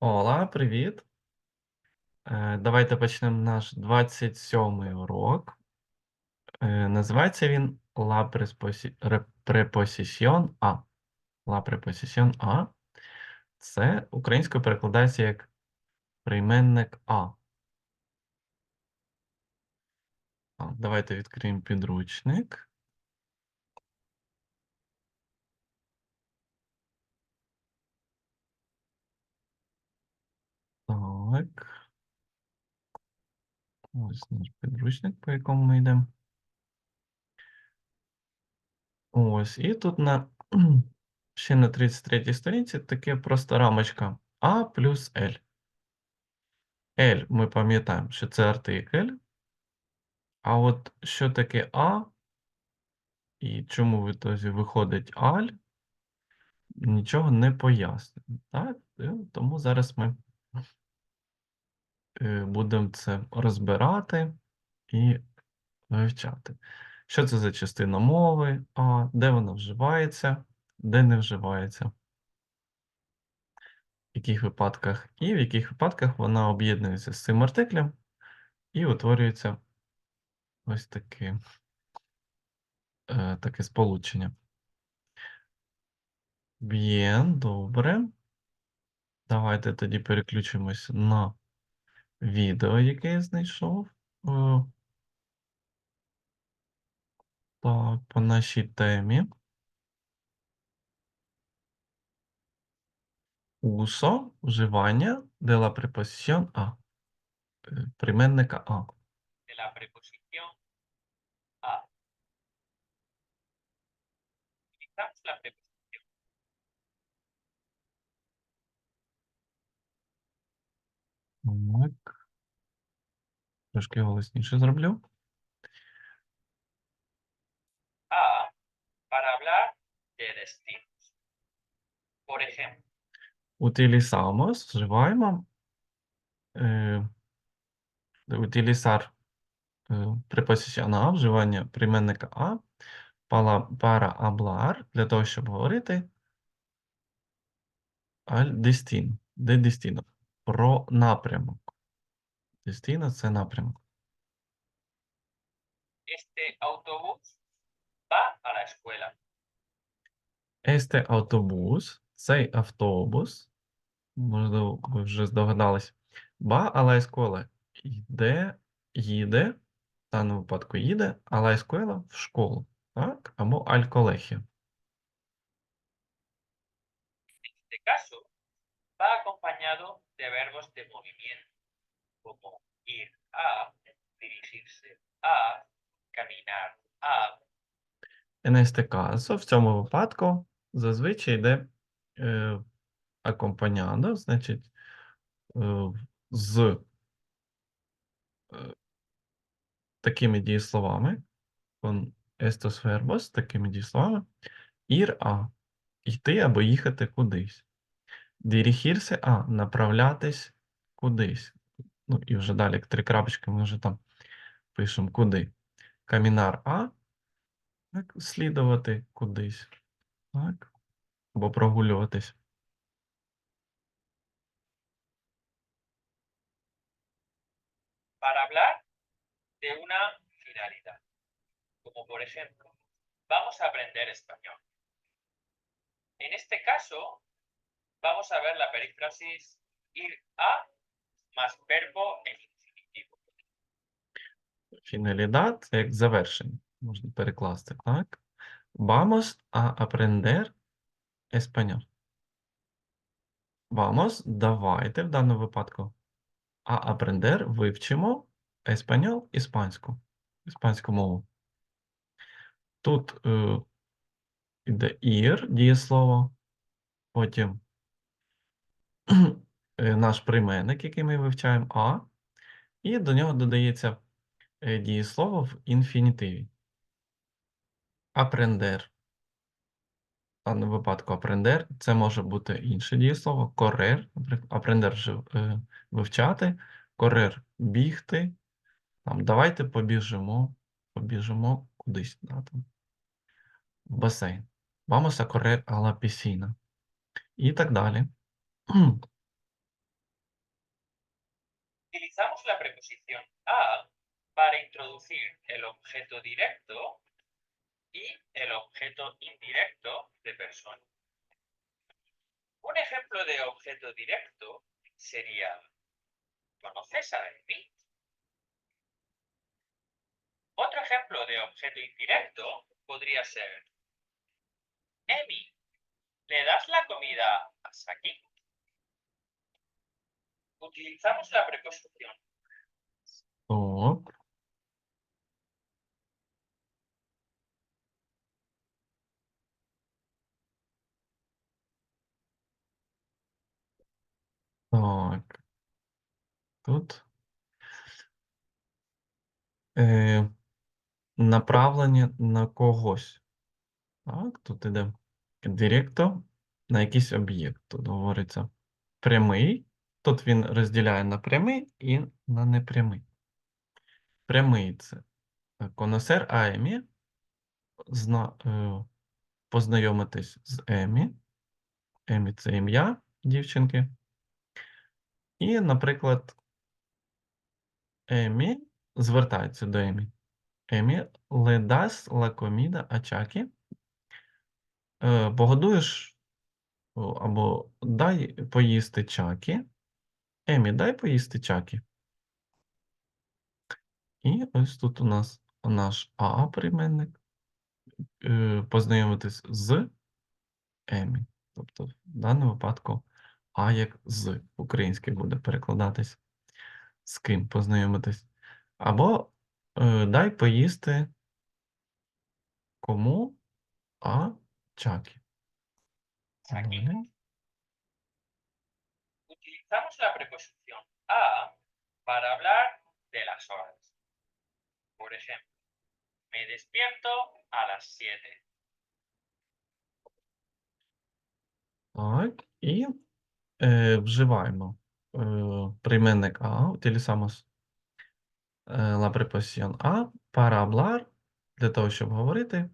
Ола, привіт. Е, Давайте почнемо наш 27-й урок. Е, Називається він La Presposi- Re- Preposición A. La Preposición A. Це українською перекладається як прийменник. А, Давайте відкриємо підручник. Так. Ось наш підручник, по якому ми йдемо. Ось, і тут на ще на 33-й сторінці таке просто рамочка А плюс L. L ми пам'ятаємо, що це артикль. А от що таке А і чому в ітозі виходить аль, нічого не. Так? Е, Тому зараз ми будемо це розбирати і вивчати. Що це за частина мови, А, де вона вживається, де не вживається, в яких випадках, і в яких випадках вона об'єднується з цим артиклем і утворюється ось таке, е, таке сполучення. Bien, добре. Давайте тоді переключимось на відео, яке я знайшов. Е, Так, по нашій темі. Uso, вживання de la. Е, а. preposición a. Utilizamos la preposición Так. Трошки голосніше зроблю. a para hablar de destinos. Por ejemplo, Utilizamos, вживаємо. Е, Utilizar е, вживання прийменника а. Para, hablar, для того, щоб говорити Аль дестін. Де дестіно? Про напрямок. Дестіно це напрямок. este autobús va a la escuela. Este автобус, цей автобус, можливо, ви вже здогадались, ба алла скола йде, їде, в даному випадку їде, алла скола в школу, так? Або аль колегію. En este caso, acompañado de verbos de movimiento, como ir a, dirigirse a, caminar a, En este caso, в цьому випадку зазвичай йде е, акомпаняндо, значить, е, з е, такими дієсловами, con estos verbos, такими дієсловами, ir a, йти або їхати кудись. Dirigirse a, направлятись кудись. Ну, і вже далі три крапочки ми вже там пишемо куди. Caminar a, так, слідувати кудись. Так, або прогулюватись. para hablar de una finalidad. Como por ejemplo, vamos a aprender español. En este caso, vamos a ver la perífrasis ir a más verbo en infinitivo. Це як завершення, можна перекласти, так? Vamos a aprender español. Vamos, давайте в даному випадку. А aprender вивчимо español, іспанську, іспанську мову. Тут е, іде ir, дієслово, потім наш прийменник, який ми вивчаємо, а, і до нього додається е, дієслово в інфінітиві. Aprender. В даному випадку aprender – це може бути інше дієслово. Aprender жив- е, вивчати, correr – бігти. Там, давайте побіжимо, побіжимо кудись, да, там, басейн. Vamos a correr a. І так далі. Utilizamos la preposición a para introducir el objeto directo y el objeto indirecto de persona. Un ejemplo de objeto directo sería, ¿conoces a Emi? Otro ejemplo de objeto indirecto podría ser, Emi, ¿le das la comida a Saki? Utilizamos la preposición Так. Так. Тут. Е, направлення на когось. Так, тут іде директо на якийсь об'єкт. Тут говориться прямий. Тут він розділяє на прямий і на непрямий. Прямий це е, коносер Аймі. Зна, е, познайомитись з Емі. Емі це ім'я дівчинки. І, наприклад, Емі звертається до Емі. Емі, la comida a Chucky? Е, Погодуєш або дай поїсти Чакі. Емі, дай поїсти Чакі. І ось тут у нас наш А прийменник. Е, Познайомитись з Емі. Тобто, в даному випадку А як з українськи буде перекладатись. З ким познайомитись. Або е, дай поїсти кому А Чакі. Saki. Utilizamos la preposición a para hablar de las horas. Por ejemplo, me despierto a las 7. Так, і е, вживаємо е, прийменник а, utilizamos е, la preposición a para hablar, для того, щоб говорити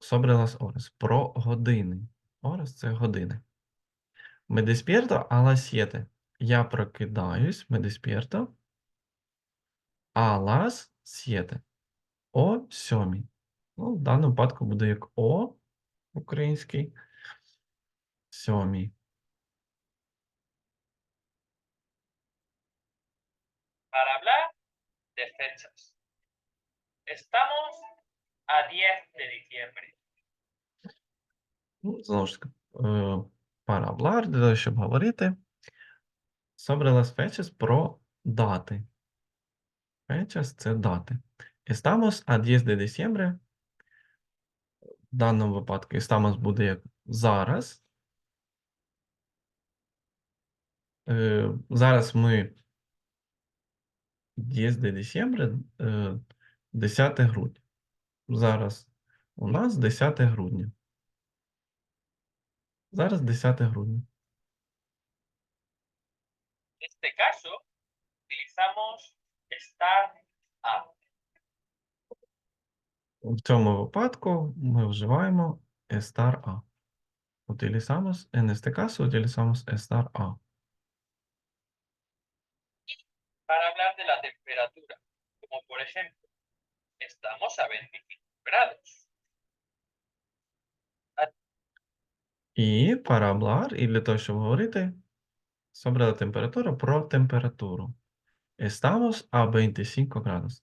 sobre las horas, про години. Horas – це години. Me despierto a las 7. Я прокидаюсь, me despierto a las 7. О 7. Ну, в даному випадку буде як О український. Сьомій. Para hablar de fechas. Estamos a 10 de diciembre. Ну, знову ж таки, е, para hablar, для того, щоб говорити. Sobre las про дати. Fechas – це дати. Estamos a 10 de diciembre. В даному випадку estamos буде як зараз. Е, зараз ми 10 de diciembre, е, 10 грудня. Зараз у нас 10 грудня. Зараз 10 грудня. En este caso, utilizamos estar a. В цьому випадку ми вживаємо estar a. Utilizamos, en este caso, utilizamos estar a. Para hablar de la temperatura. Como por ejemplo, estamos a 25 grados. І hablar, і для того, щоб говорити, la temperatura, про температуру. Estamos a 25 grados.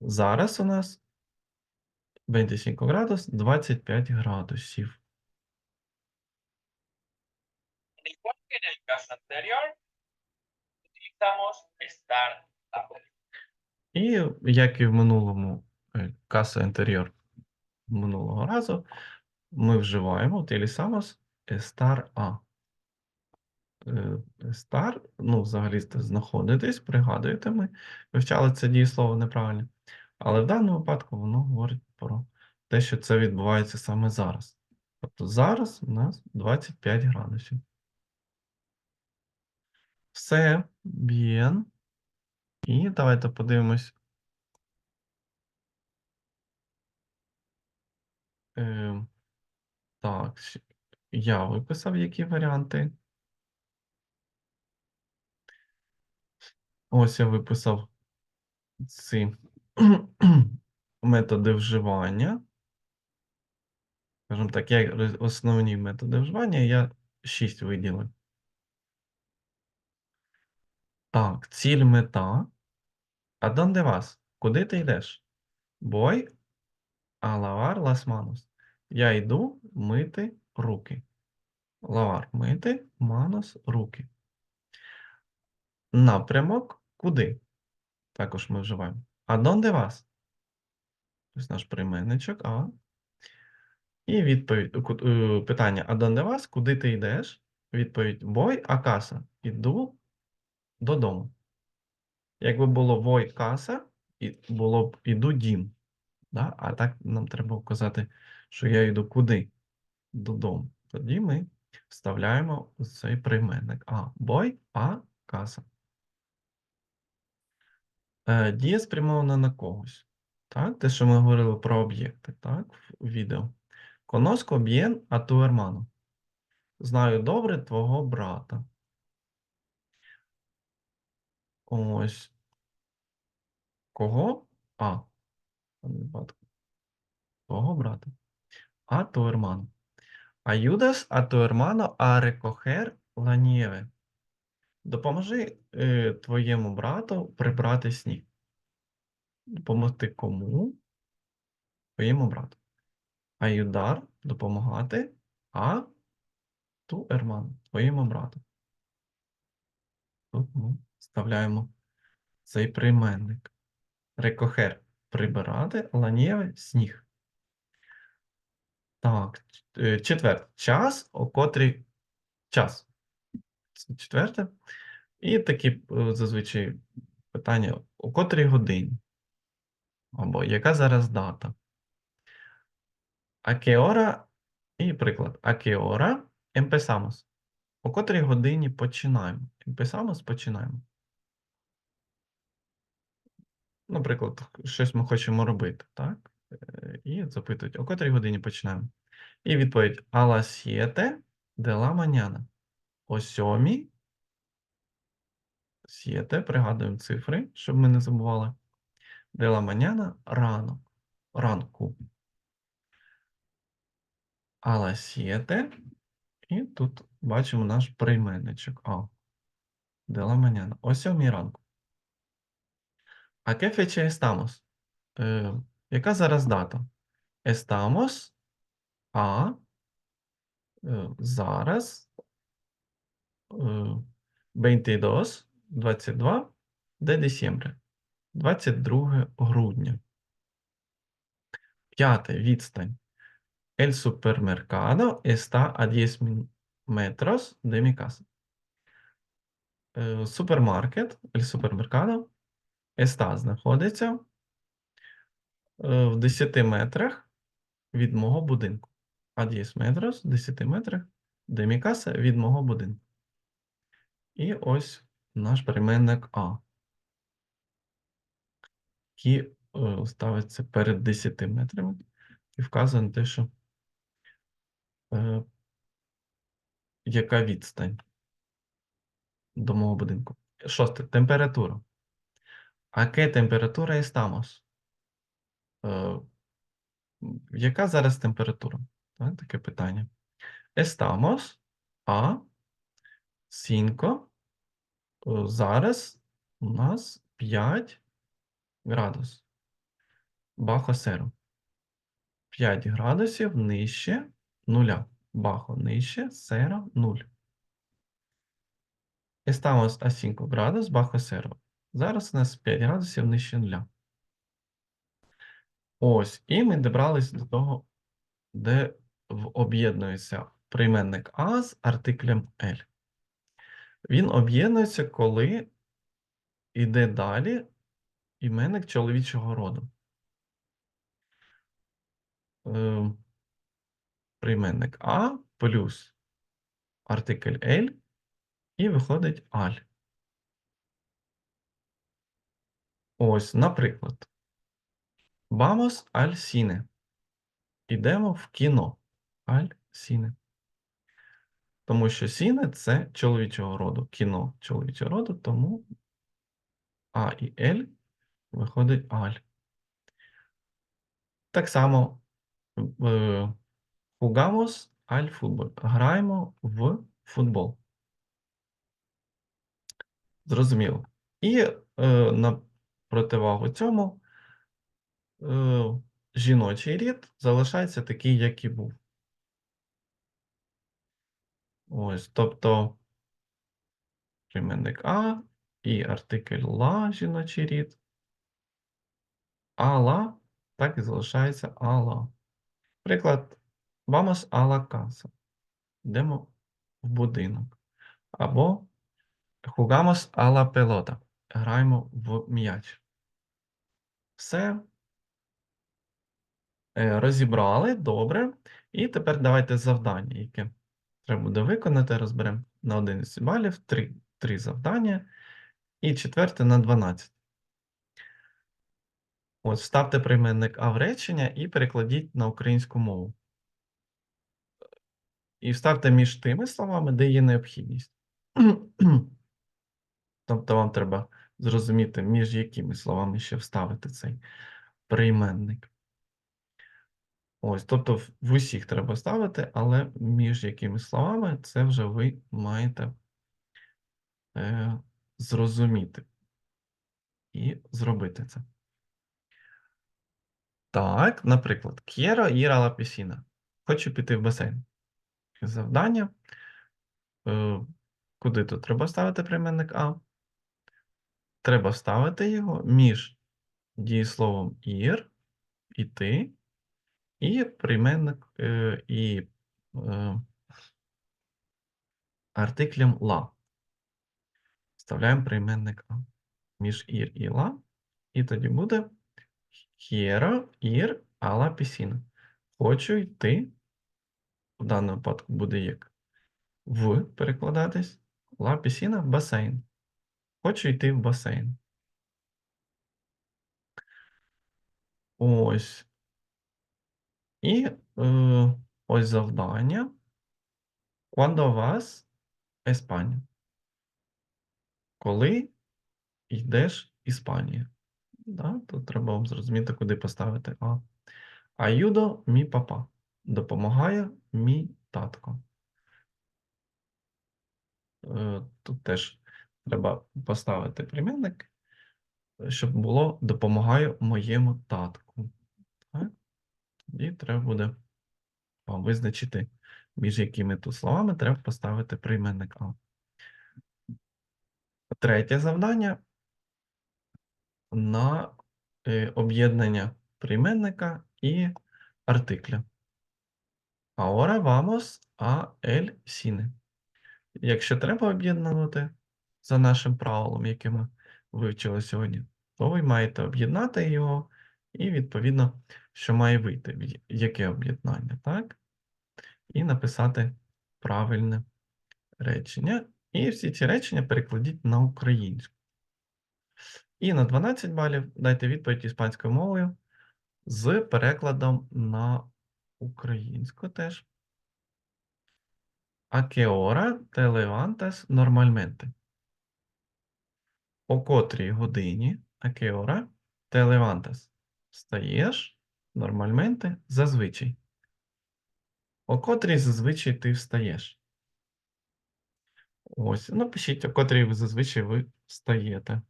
Зараз у нас 25 градус, 25 градусів. І як і в минулому е, каса інтер'єр минулого разу, ми вживаємо utilizamos estar a. Е, Estar, ну, взагалі знаходитись, пригадуєте, ми вивчали це дієслово неправильно. Але в даному випадку воно говорить про те, що це відбувається саме зараз. Тобто зараз у нас 25 градусів. Все, bien. І давайте подивимось. Е, так, я виписав які варіанти. Ось я виписав ці методи вживання. Скажімо так, як основні методи вживання, я 6 виділив. Так, ціль мета. А донде вас? Куди ти йдеш? Бой а лавар лас манос. Я йду мити руки. Лавар мити, манос руки. Напрямок куди? Також ми вживаємо. А донде вас? Ось наш прийменничок, а. І відповідь, е, питання, а донде вас? Куди ти йдеш? Відповідь бой, а каса. Іду додому. Якби було вой каса, було б іду дім. Да? А так нам треба вказати, що я йду куди? Додому. Тоді ми вставляємо цей прийменник. А, бой, а каса. Е, дія спрямована на когось. Так, те, що ми говорили про об'єкти, так, в відео. Conozco bien a tu hermano. Знаю добре твого брата. Ось. Кого? А. Твого брата. A tu hermano. Ayudas a tu hermano a recoger la nieve. Допоможи е, твоєму брату прибрати сніг. Допомогти кому? Твоєму брату. Ayudar – допомагати, а tu hermano – твоєму брату. Тут ми вставляємо цей прийменник. Recoger – прибирати, nieve – сніг. Так, е, четверте. Час, о котрій час. Четверте. І такі е, зазвичай питання: о котрій годині? Або яка зараз дата? А qué hora? І приклад. А qué hora? О котрій годині починаємо? Empezamos – починаємо. Наприклад, щось ми хочемо робити, так? Е, І запитують, о котрій годині починаємо? І відповідь las siete de la. О сьомій. Siete, пригадуємо цифри, щоб ми не забували. La mañana – ранок. Ранку. Las siete. І тут бачимо наш прийменничок. А. La mañana. О сьомій ранку. А fecha estamos? Е, яка зараз дата? Estamos е, зараз е, 22, 22 de diciembre. 22 грудня. П'яте. Відстань. El supermercado está a 10 metros de mi casa. Е, Супермаркет, el supermercado, está знаходиться е, в 10 метрах від мого будинку. А 10 метрів, 10 метрах, де casa від мого будинку. І ось наш прийменник А, який е, ставиться перед 10 метрами і вказує на те, що е, яка відстань до мого будинку. Шосте. Температура. А яка температура? Е, м, яка зараз температура? Так, таке питання. Estamos a 5. Е, Зараз у нас 5 градус. Бахо серо. 5 градусів нижче нуля. Бахо нижче, сера 0. Estamos a 5 градус, бахо серо. Зараз у нас 5 градусів нижче нуля. Ось, і ми добрались до того, де об'єднується прийменник А з артиклем L. Він об'єднується, коли йде далі іменник чоловічого роду. Е, Прийменник А плюс артикль L і виходить аль. Ось, наприклад, Vamos al cine. Ідемо в кіно. Аль сіне. Тому що сіне це чоловічого роду. Кіно чоловічого роду, тому А і L виходить аль. Так само е, jugamos al fútbol. Граємо в футбол. Зрозуміло. І е, на противагу цьому жіночий рід залишається такий, як і був. Ось, тобто прийменник А і артикль ла, жіночий рід. Ала, так і залишається ала. Приклад, vamos a la casa. Йдемо в будинок. Або jugamos a la pelota. Граємо в м'яч. Все. Е, Розібрали, добре. І тепер давайте завдання, яке треба буде виконати. Розберемо на 11 балів, 3, 3 завдання. І четверте на 12. От, вставте прийменник А в речення і перекладіть на українську мову. І вставте між тими словами, де є необхідність. Тобто вам треба зрозуміти, між якими словами ще вставити цей прийменник. Ось, тобто в- усіх треба ставити, але між якими словами це вже ви маєте е, зрозуміти і зробити це. Так, наприклад, ir a la. Хочу піти в басейн. Завдання. Е, куди тут треба ставити прийменник А? Треба вставити його між дієсловом ir, іти, і прийменник е, і е, артиклем ла. Вставляємо прийменник між ir і ла, і тоді буде ir a la piscina. Хочу йти. В даному випадку буде як в перекладатись. La piscina – басейн. Хочу йти в басейн. Ось. І е, ось завдання. Cuando vas España? Коли йдеш в Іспанію? Да? Тут треба вам зрозуміти, куди поставити А. Ayudo мій папа. Допомагає мій татко. Е, Тут теж треба поставити прийменник, щоб було допомагаю моєму татку. Тоді треба буде вам визначити, між якими тут словами треба поставити прийменник А. Третє завдання на е, об'єднання прийменника і артикля. Ahora vamos a el cine. Якщо треба об'єднувати за нашим правилом, яке ми вивчили сьогодні, то ви маєте об'єднати його і, відповідно, що має вийти, яке об'єднання, так? І написати правильне речення. І всі ці речення перекладіть на українську. І на 12 балів дайте відповідь іспанською мовою з перекладом на українську теж. А qué hora te levantas normalmente? О котрій годині, а qué hora te levantas? Встаєш нормальменте зазвичай. О котрій зазвичай ти встаєш? Ось, ну пишіть, о котрій ви зазвичай ви встаєте.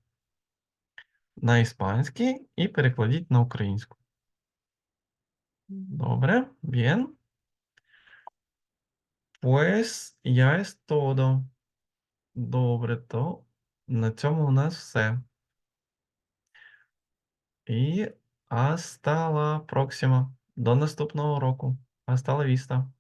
На іспанській і перекладіть на українську. Добре, bien. Pues ya es. Добре, то на цьому у нас все. І la próxima. До наступного року. Hasta la vista.